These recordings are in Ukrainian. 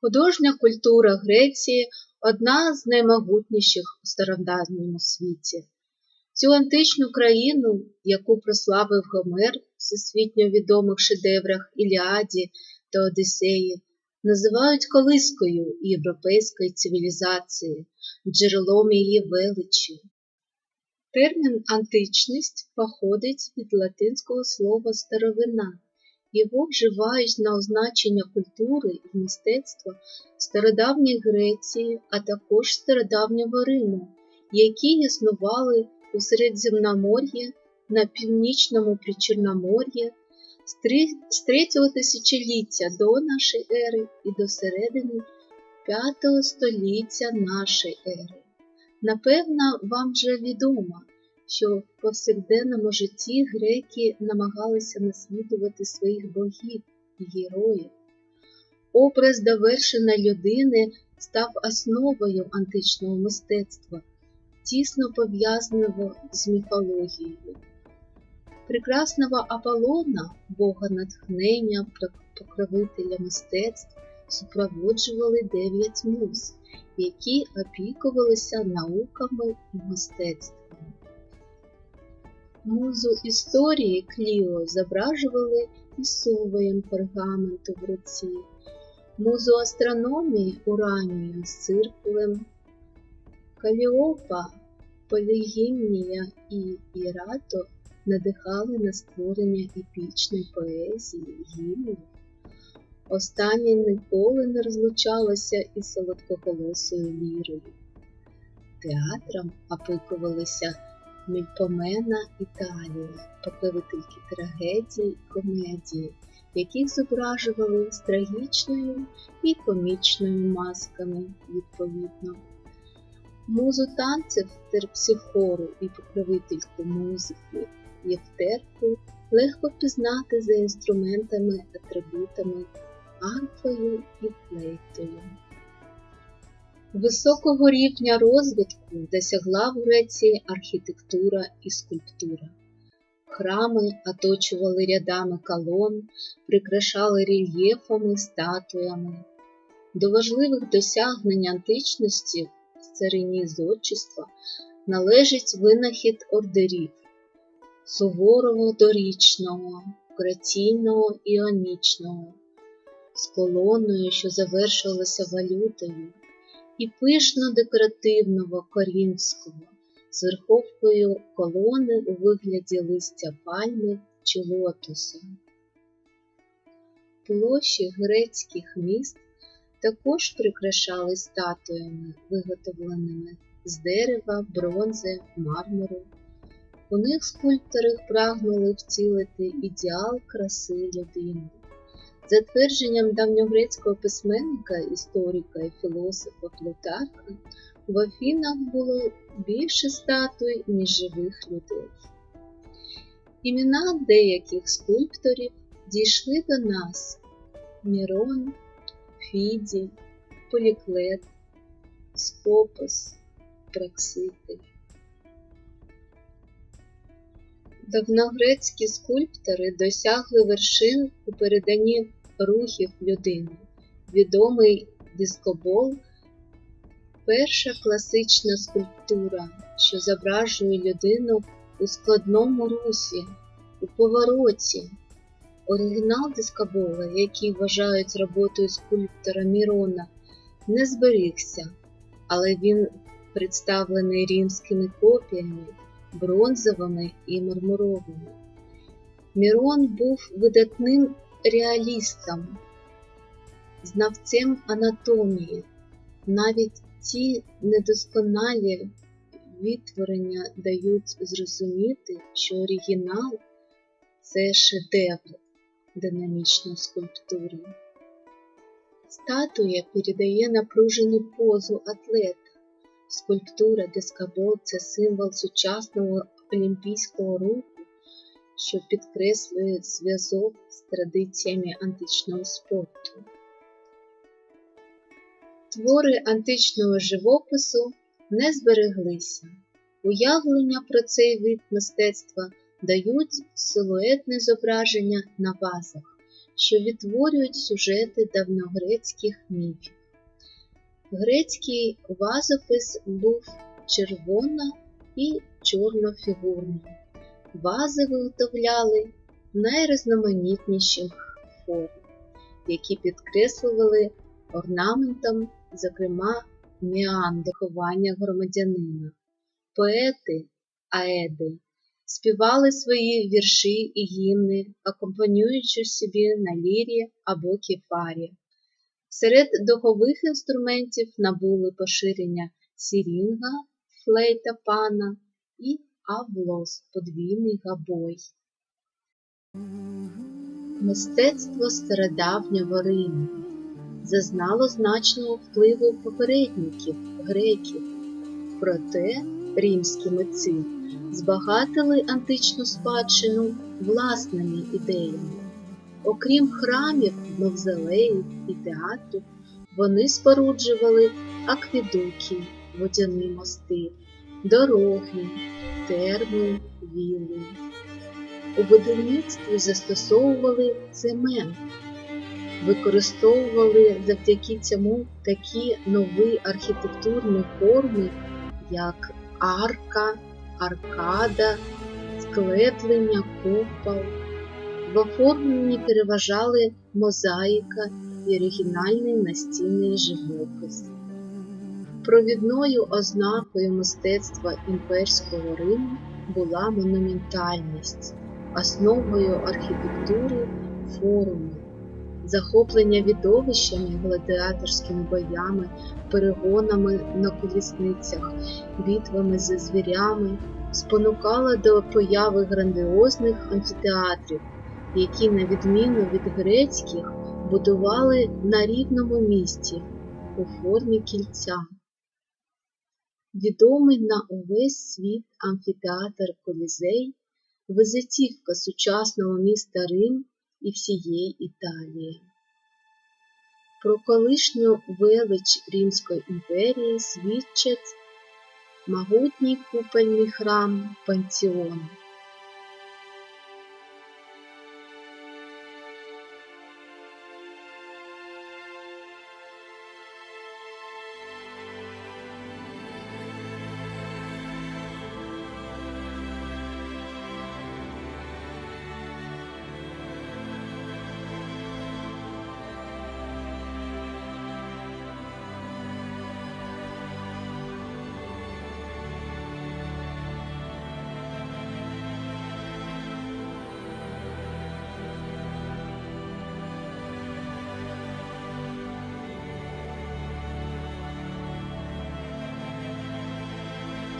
Художня культура Греції одна з наймогутніших у стародавньому світі. Цю античну країну, яку прославив Гомер в всесвітньо відомих шедеврах Іліаді та Одіссеї, називають колискою європейської цивілізації, джерелом її величі. Термін античність походить від латинського слова старовина. Його вживають на означення культури і мистецтва стародавньої Греції, а також стародавнього Риму, які існували у Середземномор'ї, на північному Причорномор'ї з 3 тисячоліття до нашої ери і до середини 5 століття нашої ери. Напевно, вам вже відомо, що в повсякденному житті греки намагалися наслідувати своїх богів і героїв. Образ довершеної людини став основою античного мистецтва, тісно пов'язаного з міфологією. Прекрасного Аполлона, бога натхнення, покровителя мистецтв, супроводжували дев'ять муз, які опікувалися науками і мистецтвами. Музу історії Кліо зображували із совоєм пергаменту в руці, музу астрономії Уранію з циркулем, Каліопа, Полігімнія і Ірато надихали на створення епічної поезії, гімнів. Останнє ніколи не розлучалося із солодкоголосою лірою. Театром опикувалися Мільпомена Італія, покровительки трагедії і комедії, яких зображували з трагічною і комічною масками відповідно. Музу танців терпсихору і покровительку музики Євтерку легко пізнати за інструментами, атрибутами, арфою і флейтою. Високого рівня розвитку досягла в Греції архітектура і скульптура. Храми оточували рядами колон, прикрашали рельєфами, статуями. До важливих досягнень античності в царині зодчества належить винахід ордерів суворого дорічного, граційного іонічного, з колоною, що завершувалася валютою і пишно декоративного корінського з верховкою колони у вигляді листя пальми чи лотоса. Площі грецьких міст також прикрашали статуями, виготовленими з дерева, бронзи, мармуру. У них скульптори прагнули втілити ідеал краси людини. За твердженням давньогрецького письменника, історика і філософа Плутарка, в Афінах було більше статуй, ніж живих людей. Імена деяких скульпторів дійшли до нас Мірон, Фідій, Поліклет, Скопос, Пракситель. Давногрецькі скульптори досягли вершин у переданні рухів людини. Відомий дискобол перша класична скульптура, що зображує людину у складному русі, у повороті. Оригінал дискобола, який вважають роботою скульптора Мірона, не зберігся, але він представлений римськими копіями, бронзовими і мармуровими. Мірон був видатним реалістом, знавцем анатомії, навіть ті недосконалі відтворення дають зрозуміти, що оригінал це шедевр динамічної скульптури. Статуя передає напружену позу атлета. Скульптура дискабол це символ сучасного олімпійського руху, що підкреслює зв'язок з традиціями античного спорту. Твори античного живопису не збереглися. Уявлення про цей вид мистецтва дають силуетне зображення на вазах, що відтворюють сюжети давньогрецьких міфів. Грецький вазопис був червоно і чорнофігурний. Вази виготовляли найрізноманітніших форм, які підкреслювали орнаментом, зокрема, міандиховання громадянина. Поети, аеди співали свої вірші і гімни, акомпанюючи собі на лірі або кефарі. Серед духових інструментів набули поширення сірінга, флейта пана і авлос подвійний габой. Мистецтво стародавнього Риму зазнало значного впливу попередників греків, проте римські митці збагатили античну спадщину власними ідеями. Окрім храмів, мавзолеїв і театрів, вони споруджували аквідуки, водяні мости, дороги, терми, вілли. У будівництві застосовували цемент, використовували завдяки цьому такі нові архітектурні форми, як арка, аркада, склеплення, купол. В оформленні переважали мозаїка і оригінальний настінний живопис. Провідною ознакою мистецтва імперського Риму була монументальність, основою архітектури форми, захоплення відовищами, гладіаторськими боями, перегонами на колісницях, битвами зі звірями, спонукала до появи грандіозних амфітеатрів, які, на відміну від грецьких, будували на рівному місці у формі кільця. Відомий на увесь світ амфітеатр Колізей, визитівка сучасного міста Рим і всієї Італії. Про колишню велич Римської імперії свідчать могутній купельний храм Пантеон.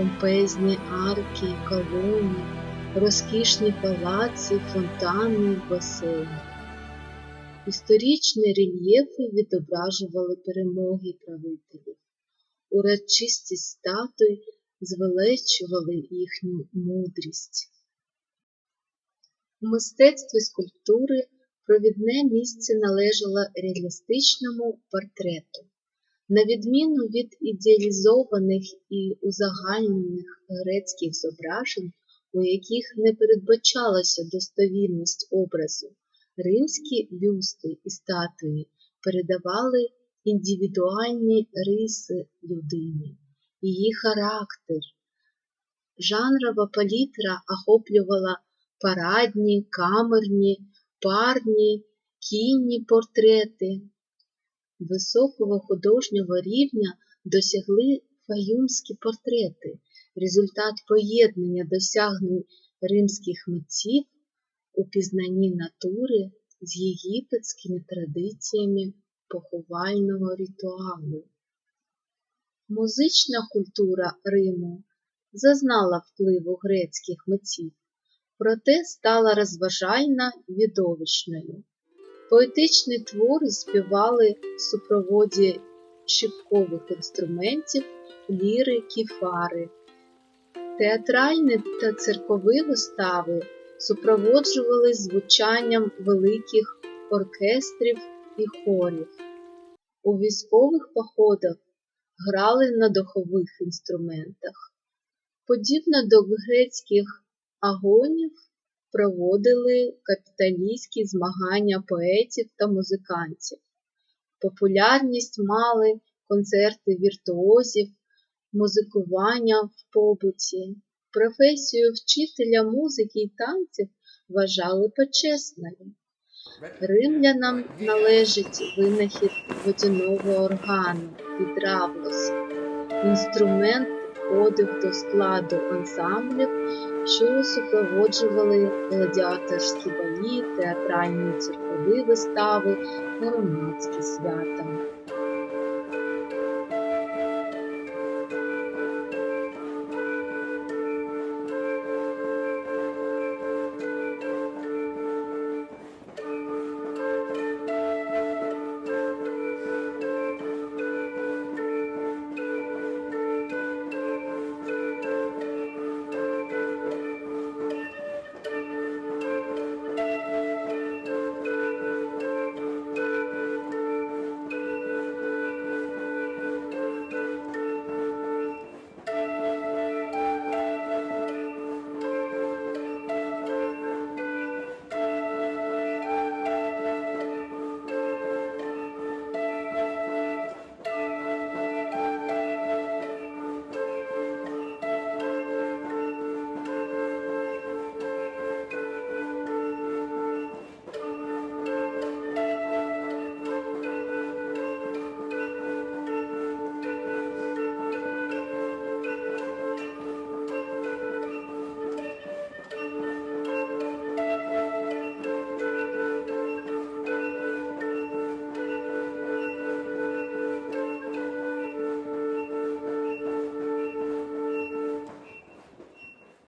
Помпезні арки й колони, розкішні палаци, фонтани й басейни. Історичні рельєфи відображували перемоги правителів, урочисті статуї звеличували їхню мудрість. У мистецтві скульптури провідне місце належало реалістичному портрету. На відміну від ідеалізованих і узагальнених грецьких зображень, у яких не передбачалася достовірність образу, римські бюсти і статуї передавали індивідуальні риси людини, її характер. Жанрова палітра охоплювала парадні, камерні, парні, кінні портрети. Високого художнього рівня досягли фаюмські портрети, результат поєднання досягнень римських митців у пізнанні натури з єгипетськими традиціями поховального ритуалу. Музична культура Риму зазнала впливу грецьких митців, проте стала розважальна відовищною. Поетичні твори співали в супроводі щипкових інструментів, ліри, кіфари. Театральні та циркові вистави супроводжували звучанням великих оркестрів і хорів. У військових походах грали на духових інструментах. Подібно до грецьких агонів, проводили капіталістські змагання поетів та музикантів. Популярність мали концерти віртуозів, музикування в побуті. Професію вчителя музики і танців вважали почесною. Римлянам належить винахід водяного органу гідравлос. Інструмент входив до складу ансамблів, що супроводжували гладіаторські бої, театральні церкові вистави, громадські свята.